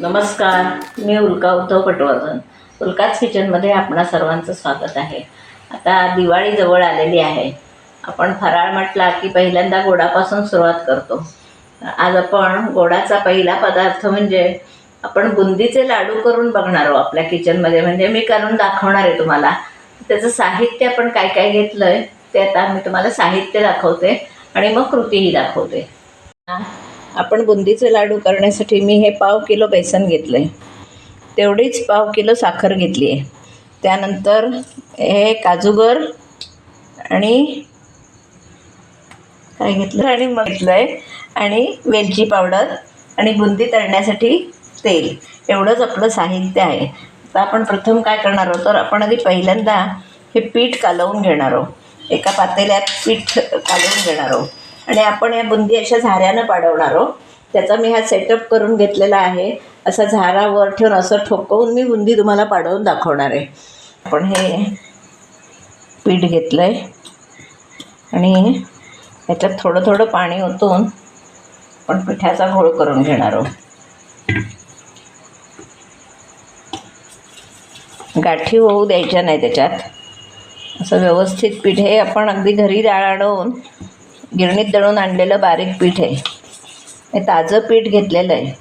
नमस्कार. मी उल्का उद्धव पटवर्धन. उल्काच किचनमध्ये आपणा सर्वांचं स्वागत आहे. आता दिवाळी जवळ आलेली आहे. आपण फराळ म्हटला की पहिल्यांदा गोडापासून सुरुवात करतो. आज आपण गोडाचा पहिला पदार्थ म्हणजे आपण बुंदीचे लाडू करून बघणार आहोत आपल्या किचनमध्ये म्हणजे मी करून दाखवणार आहे तुम्हाला. त्याचं साहित्य आपण काय काय घेतलं आहे ते आता मी तुम्हाला साहित्य दाखवते आणि मग कृतीही दाखवते. आपण बुंदीचे लाडू करण्यासाठी मी हे पाव किलो बेसन घेतलं आहे तेवढीच पाव किलो साखर घेतली आहे. त्यानंतर हे काजूगर आणि काय घेतलं? आणि मग घेतलं आहे आणि वेलची पावडर आणि बुंदी तळण्यासाठी तेल. एवढंच आपलं साहित्य आहे. तर आपण प्रथम काय करणार आहोत? तर आपण आधी पहिल्यांदा हे पीठ कालवून घेणार आहोत. एका पातेल्यात पीठ कालवून घेणार आहोत. आणि आपण या बुंदी अशा झाऱ्यानं पाडवणार आहोत. त्याचा मी हा सेटअप करून घेतलेला आहे. असा झारा वर ठेवून असं ठोकवून मी बुंदी तुम्हाला पाडवून दाखवणार आहे. आपण हे पीठ घेतलं आहे आणि ह्याच्यात थोडं थोडं पाणी ओतून आपण पिठाचा घोळ करून घेणार आहोत. गाठी होऊ द्यायच्या नाही त्याच्यात. असं व्यवस्थित पीठ हे आपण अगदी घरी डाळ आणून गिरणीत दळून आणलेलं बारीक पीठ आहे. हे ताजं पीठ घेतलेलं आहे.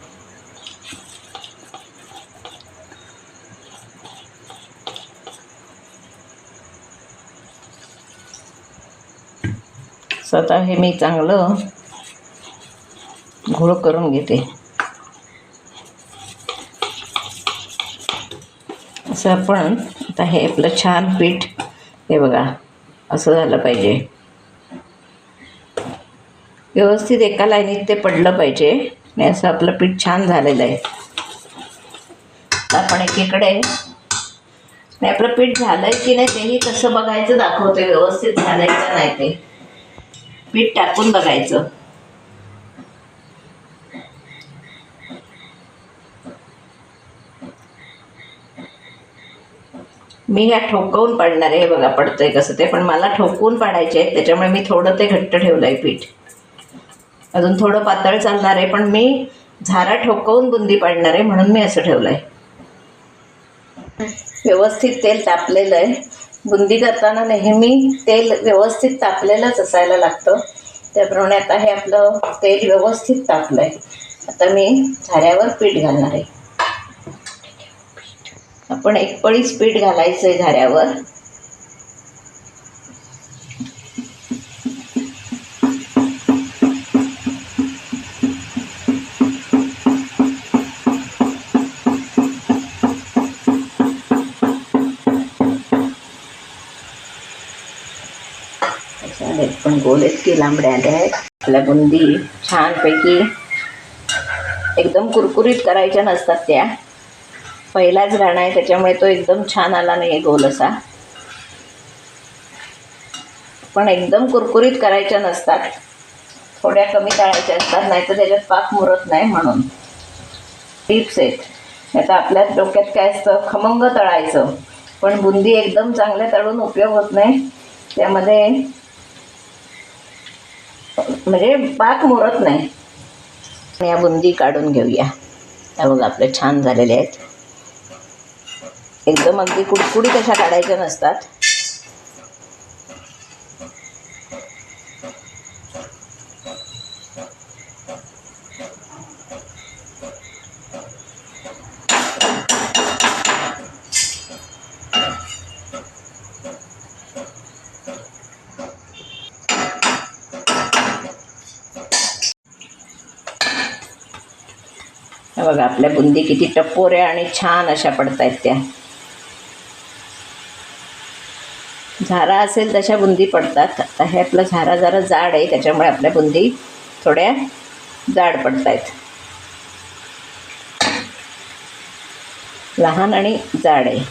स्वतः हे मी चांगलं घोळ करून घेते. असं आपण आता हे आपलं छान पीठ हे बघा असं झालं पाहिजे. व्यवस्थित एका लाईनीत ते पडलं पाहिजे. आणि असं आपलं पीठ छान झालेलं आहे. आपण एकीकडे नाही आपलं पीठ झालं आहे की नाही तेही कसं बघायचं दाखवते व्यवस्थित झालं आहे का नाही ते. पीठ टाकून बघायचं. मी ह्या ठोकवून पाडणार आहे हे बघा पडतंय कसं ते पण मला ठोकवून पाडायचे आहे त्याच्यामुळे मी थोडं ते घट्ट ठेवलं आहे पीठ. अजून थोडं पातळ चालणार आहे पण मी झारा ठोकवून बुंदी पाडणार आहे म्हणून मी असं ठेवलं आहे व्यवस्थित तेल तापलेलं आहे. बुंदी करताना नेहमी तेल व्यवस्थित तापलेलंच असायला लागतं. त्याप्रमाणे आता हे आपलं तेल व्यवस्थित तापलं आहे आता मी झाऱ्यावर पीठ घालणार आहे. आपण एक पळीच पीठ घालायचं आहे झाऱ्यावर. लांबड्या आल्या आहेत. आपल्या बुंदी छानपैकी एकदम कुरकुरीत करायच्या नसतात त्या. पहिलाच राणा आहे त्याच्यामुळे तो एकदम छान आला नाही आहे गोल असा पण एकदम कुरकुरीत करायच्या नसतात. थोड्या कमी तळायच्या असतात नाहीतर त्याच्यात पाक मुरत नाही म्हणून. टिप्स आहेत आता आपल्या डोक्यात काय असतं? खमंग तळायचं. पण बुंदी एकदम चांगल्या तळून उपयोग होत नाही. त्यामध्ये म्हणजे पाक मुरत नाही. या बुंदी काढून घेऊया. त्या बघा आपले छान झालेले आहेत. एकदम अगदी कुडकुडी कशा काढायच्या नसतात. बघा आपल्या बुंदी किती टपोऱ्या आणि छान अशा पडत आहेत त्या. झारा असेल तशा बुंदी पडतात. आता हे आपलं झारा जरा जाड आहे त्याच्यामुळे आपल्या बुंदी थोड्या जाड पडत आहेत लहान आणि जाड आहे.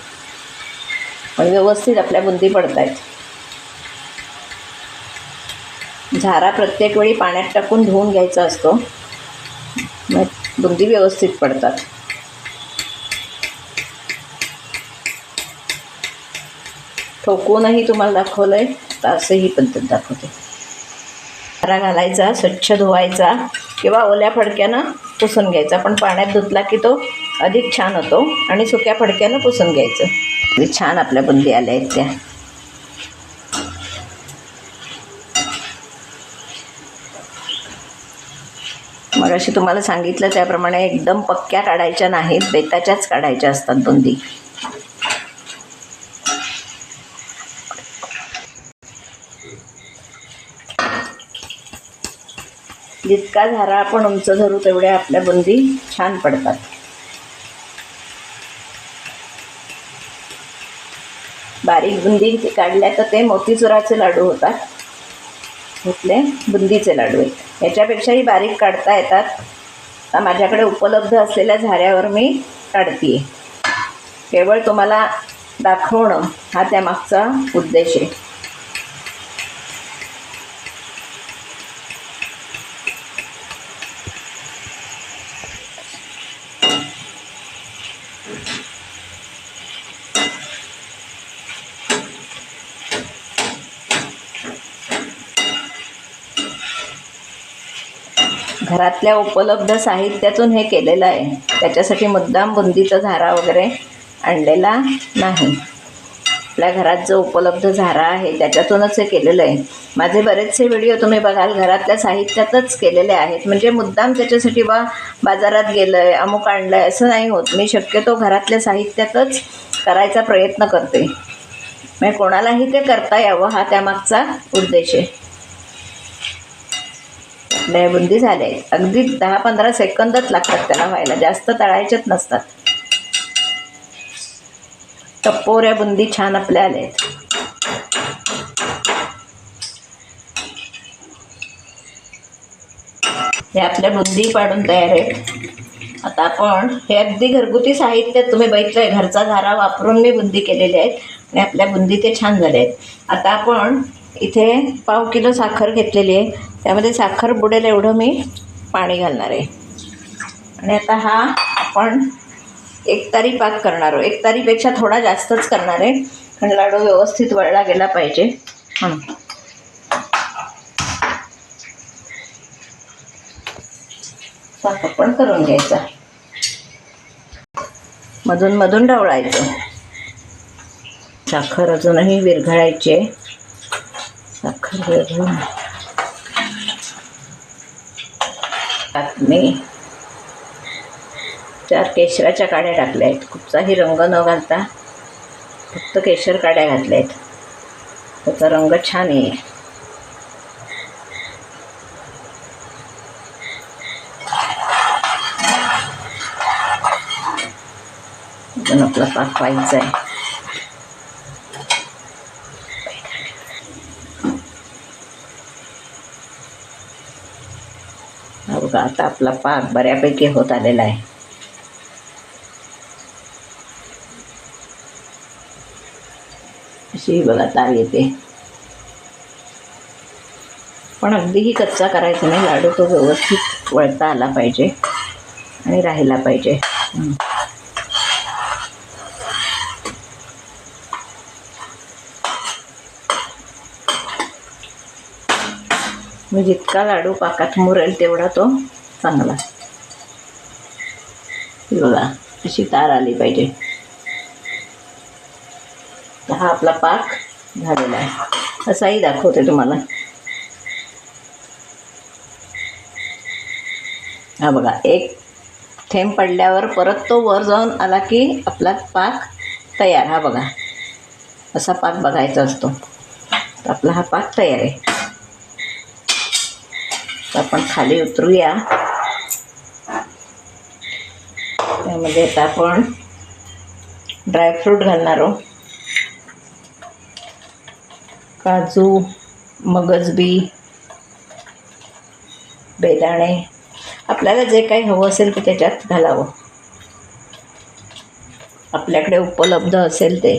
पण व्यवस्थित आपल्या बुंदी पडत आहेत झारा प्रत्येक वेळी पाण्यात टाकून धुवून घ्यायचा असतो. मग बुंदी व्यवस्थित पडतात. ठोकूनही तुम्हाला दाखवलं आहे तर ही पद्धत दाखवते. हरा घालायचा स्वच्छ धुवायचा किंवा ओल्या फडक्यानं पुसून घ्यायचा. पण पाण्यात धुतला की तो अधिक छान होतो आणि सुक्या फडक्यानं पुसून घ्यायचं. छान आपल्या बुंदी आल्या आहेत त्या. मग अशी तुम्हाला सांगितलं त्याप्रमाणे एकदम पक्क्या काढायच्या नाहीत बेताच्याच काढायच्या असतात बुंदी. जितका झारा आपण उंच धरू तेवढ्या आपल्या बुंदी छान पडतात. बारीक बुंदी काढल्या तर ते मोतीचुराचे लाडू होतात. घेतले बुंदीचे लाडू आहेत. याच्यापेक्षाही बारीक काढता येतात. आता माझ्याकडे उपलब्ध असलेल्या झाऱ्यावर मी काढते केवळ तुम्हाला दाखवणं हा त्यामागचा उद्देश आहे. घरातल्या उपलब्ध साहित्यातून हे केलेलं आहे. त्याच्यासाठी मुद्दाम बुंदीचा झारा वगैरे आणलेला नाही. आपल्या घरात जो उपलब्ध झारा आहे त्याच्यातूनच हे केलेलं आहे. माझे बरेचसे व्हिडिओ तुम्ही बघाल घरातल्या साहित्यातच केलेले आहेत. म्हणजे मुद्दाम त्याच्यासाठी बा बाजारात गेलं आहे अमुक आणलं आहे असं नाही होत. मी शक्यतो घरातल्या साहित्यातच करायचा प्रयत्न करते. म्हणजे कोणालाही ते करता यावं हा त्यामागचा उद्देश आहे. आपल्या बुंदी झाल्या आहेत अगदी दहा पंधरा सेकंदच लागतात त्याला व्हायला. जास्त तळायच्याच नसतात. टप्पोऱ्या बुंदी छान आपल्या आल्या आहेत. हे आपल्या बुंदी पाडून तयार आहेत. आता आपण हे अगदी घरगुती साहित्य तुम्ही बघितलं आहे घरचा झारा वापरून मी बुंदी केलेली आहेत आणि आपल्या बुंदी ते छान झाले आहेत. आता आपण इथे पाव किलो साखर घेतलेली आहे. त्यामध्ये साखर बुडेल एवढं मी पाणी घालणार आहे. आणि आता हा आपण एक तारी पाक करणार आहोत. एक तारीपेक्षा थोडा जास्तच करणार आहे. कारण लाडू व्यवस्थित वळला गेला पाहिजे. म्हणून पाक आपण करून घ्यायचा. मधून मधून ढवळायचं साखर अजूनही विरघळायची आहे. साखर विरघळून मी चार केशराच्या काड्या टाकल्या आहेत. कुठचाही रंग न घालता फक्त केशर काड्या घातल्या आहेत. त्याचा रंग छान येईल अजून आपला पाक पाहिजे आहे हा बघा आता आपला पाक बऱ्यापैकी होत आलेला आहे. अशी बघा तार येते. पण अगदीही कच्चा करायचा नाही लाडू तो व्यवस्थित वळता आला पाहिजे आणि राहिला पाहिजे. मी जितका लाडू पाकात मुरेल तेवढा तो चांगला. ही बघा अशी तार आली पाहिजे. हा आपला पाक झालेला आहे. असाही दाखवते तुम्हाला. हा बघा एक थेंब पडल्यावर परत तो वर जाऊन आला की आपला पाक तयार. हा बघा असा पाक बघायचा असतो. तर आपला हा पाक तयार आहे. आपण खाली उतरूया. त्यामध्ये आता आपण ड्रायफ्रूट घालणार आहोत. काजू मगजबी बेदाणे. आपल्याला जे काही हवं असेल ते त्याच्यात घालावं. आपल्याकडे उपलब्ध असेल ते.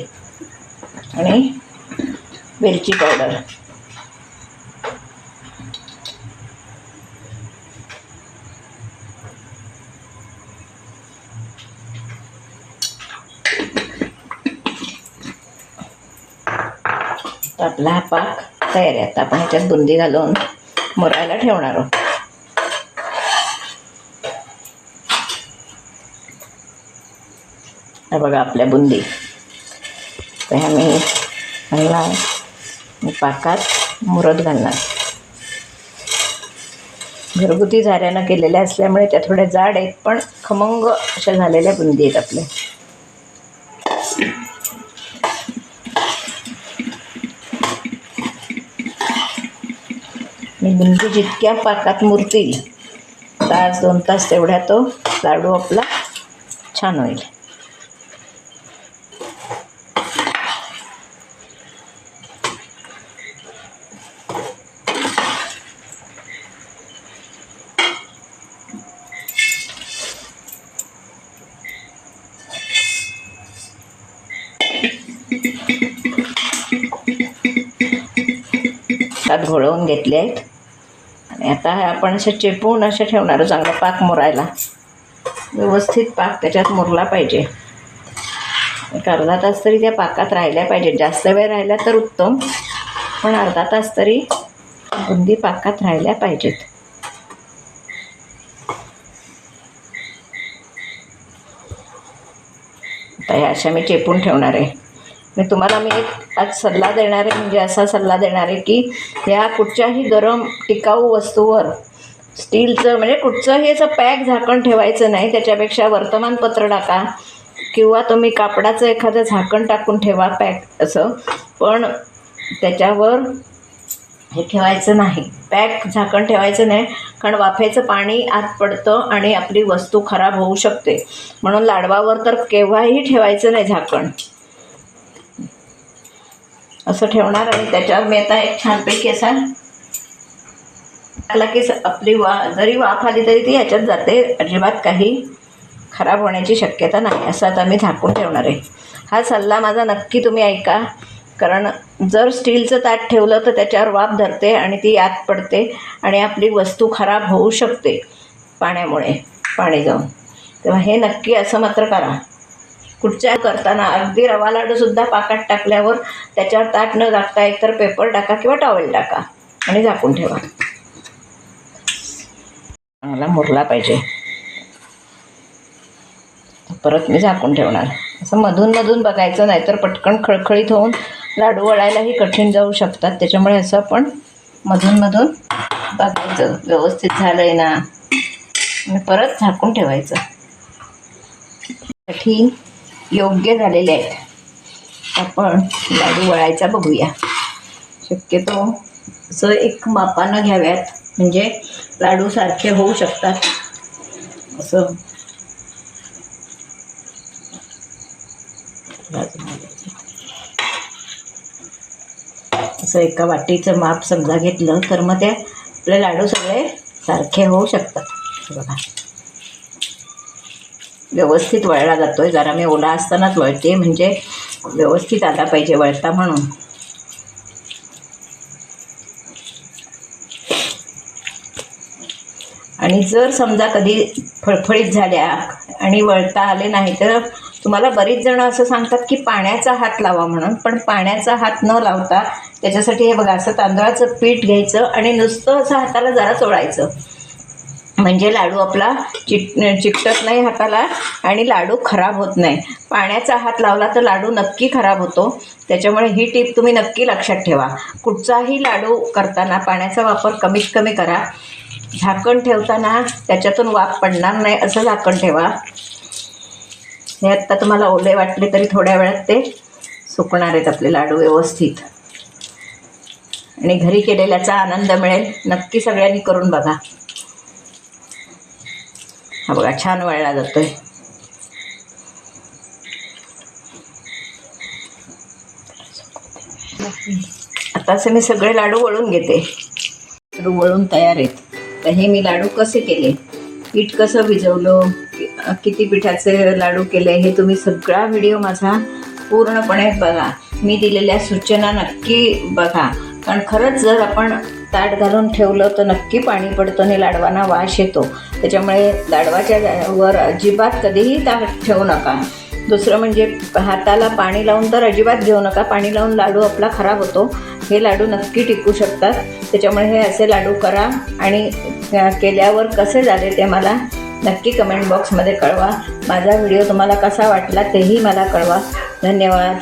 आणि वेलची पावडर. तर आपला हा पाक तयार आहे आता. आपण ह्याच्यात बुंदी घालून मुरायला ठेवणार आहोत. बघा आपल्या बुंदी. तर ह्या मी पाकात मुरत घालणार. घरगुती झाऱ्यानं केलेल्या असल्यामुळे त्या थोड्या जाड आहेत पण खमंग अशा झालेल्या बुंदी आहेत आपल्या. आणि जितक्या पाकात मुरतील तास दोन तास तेवढ्या तो लाडू आपला छान होईल. त्यात घोळवून घेतले आहेत. आता हे आपण असे चेपून असे ठेवणार चांगला पाक मुरायला. व्यवस्थित पाक त्याच्यात मुरला पाहिजे. एक अर्धा तास तरी त्या पाकात राहिल्या पाहिजेत. जास्त वेळ राहिल्या तर उत्तम पण अर्धा तास तरी बुंदी पाकात राहिल्या पाहिजेत. आता ह्या अशा मी चेपून ठेवणार आहे. मी तुम्हाला मी एक आज सल्ला देणार आहे म्हणजे असा सल्ला देणार आहे की ह्या कुठच्याही गरम टिकाऊ वस्तूवर स्टीलचं म्हणजे कुठचंही असं पॅक झाकण ठेवायचं नाही त्याच्यापेक्षा वर्तमानपत्र टाका किंवा तुम्ही कापडाचं एखादं झाकण टाकून ठेवा पॅक असं पण त्याच्यावर हे ठेवायचं नाही. पॅक झाकण ठेवायचं नाही कारण वाफेचं पाणी आत पडतं आणि आपली वस्तू खराब होऊ शकते. म्हणून लाडवावर तर केव्हाही ठेवायचं नाही झाकण. असं ठेवणार आणि त्याच्यावर मी आता एक छानपैकी असा टाकला की स- आपली वा जरी वाफ आली तरी ती ह्याच्यात जाते. अजिबात काही खराब होण्याची शक्यता नाही. असं आता मी झाकून ठेवणार आहे. हा सल्ला माझा नक्की तुम्ही ऐका. कारण जर स्टीलचं ताट ठेवलं तर त्याच्यावर वाफ धरते आणि ती आत पडते आणि आपली वस्तू खराब होऊ शकते पाण्यामुळे पाणी जाऊन. तेव्हा हे नक्की असं मात्र करा. कुठच्या करताना अगदी रवा लाडूसुद्धा पाकात टाकल्यावर त्याच्यावर ताट न टाकता एकतर पेपर टाका किंवा टॉवेल टाका. आणि झाकून ठेवा. चांगला मुरला पाहिजे. परत मी झाकून ठेवणार. असं मधून मधून बघायचं नाही तर पटकन खळखळीत होऊन लाडू वळायलाही कठीण जाऊ शकतात. त्याच्यामुळे असं आपण मधून मधून बघायचं. व्यवस्थित झालं आहे ना? आणि परत झाकून ठेवायचं. कठीण योग्य झालेले आहेत. आपण लाडू वळायचा बघूया. शक्यतो असं एक मापानं घ्याव्यात. म्हणजे लाडू सारखे होऊ शकतात. असं. असं एका वाटीचं माप समजा घेतलं तर मग ते आपले लाडू सगळे सारखे होऊ शकतात. बघा. व्यवस्थित वळला जातोय. जरा मी ओला असतानाच वळते. म्हणजे व्यवस्थित आला पाहिजे वळता म्हणून. आणि जर समजा कधी फळफळीत झाल्या आणि वळता आले नाही तर तुम्हाला बरीच जण असं सांगतात की पाण्याचा हात लावा म्हणून. पण पाण्याचा हात न लावता त्याच्यासाठी हे बघा असं तांदळाचं पीठ घ्यायचं आणि नुसतं असं हाताला जरा चोळायचं. म्हणजे लाडू आपला चिट चिकटत नाही हाताला आणि लाडू खराब होत नाही. पाण्याचा हात लावला तर लाडू नक्की खराब होतो. त्याच्यामुळे ही टीप तुम्ही नक्की लक्षात ठेवा. कुठचाही लाडू करताना पाण्याचा वापर कमीत कमी करा. झाकण ठेवताना त्याच्यातून वाफ पडणार नाही असं झाकण ठेवा. हे आत्ता तुम्हाला ओले वाटले तरी थोड्या वेळात ते सुकणार आहेत आपले लाडू व्यवस्थित. आणि घरी केलेल्याचा आनंद मिळेल. नक्की सगळ्यांनी करून बघा. हा बघा छान वळला जातोय. आता असे मी सगळे लाडू वळून घेते. लाडू वळून तयार आहेत. तर हे मी लाडू कसे केले? पीठ कसं भिजवलं? किती पिठाचे लाडू केले? हे तुम्ही सगळा व्हिडिओ माझा पूर्णपणे बघा. मी दिलेल्या सूचना नक्की बघा. कारण खरंच जर आपण ताट घालून ठेवलं तर नक्की पाणी पडतं आणि लाडवांना वास येतो. त्याच्यामुळे लाडवाच्या वर अजिबात कधीही ताट ठेवू नका. दुसरं म्हणजे हाताला पाणी लावून तर अजिबात घेऊ नका. पाणी लावून लाडू आपला खराब होतो. हे लाडू नक्की टिकू शकतात. त्याच्यामुळे हे असे लाडू करा आणि केल्यावर कसे झाले ते मला नक्की कमेंट बॉक्समध्ये कळवा. माझा व्हिडिओ तुम्हाला कसा वाटला तेही मला कळवा. धन्यवाद.